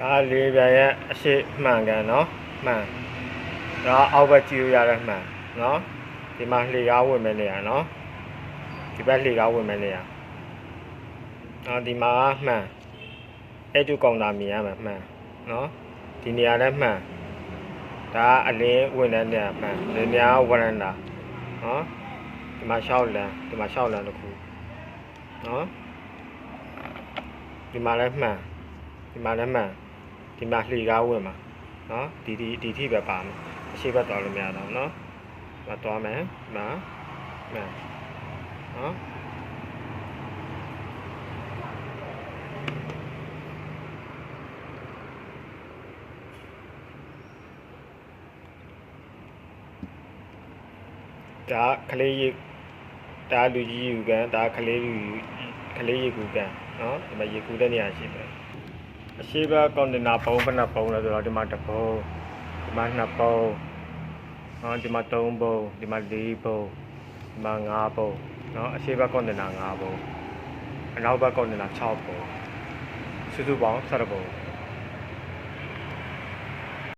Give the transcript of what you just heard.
ဒါလေးပြရဲ့အရှိမှန်ကန်နော်မှန်ဒါအောက်ဘက်ကြည့်ရရတဲ့မှန်နော်ဒီမှာလှေကားဝင်မဲ့နေရနော်ဒီဘက်လှေကားဝင်မဲ့နေရနော်ဒီမှာမှန်အဲ့တူကောင်တာမြင်ရမှာမှန်နော်ဒီနေရာလည်းမှန်ဒါအလင်းဝင်တဲ့နေရာမှန်လင်းများဝရန်တာနော်ဒီမှာရှောက်လန်ဒီမှာရှောက်လန်တစ်ခုနော်ဒီမှာလည်းမှန်ဒီမှာလည်းမှန် ဒီမှာလှေကားဝင်မှာနော်ဒီဒီဒီထိပဲပါမယ်အရှိဘက်သွားလို့မရတော့နော်ဒီမှာသွားမယ်ဒီမှာမှန်နော်ဒါကလေးရေဒါလူကြီးယူကန်ဒါကလေးယူကလေးရေကူကန်နော်ဒီမှာရေကူတဲ့နေရာရှိတယ် အရှိဘကွန်တိန်နာပုံးဘယ်နှပုံးလဲဆိုတော့ဒီမှာတစ်ပုံးဒီမှာနှစ်ပုံးနော်ဒီမှာသုံးပုံးဒီမှာလေးပုံးဒီမှာငါးပုံးနော်အရှိဘကွန်တိန်နာငါးပုံးအနောက်ဘက်ကွန်တိန်နာ6ပုံးစုစုပေါင်း7ပုံး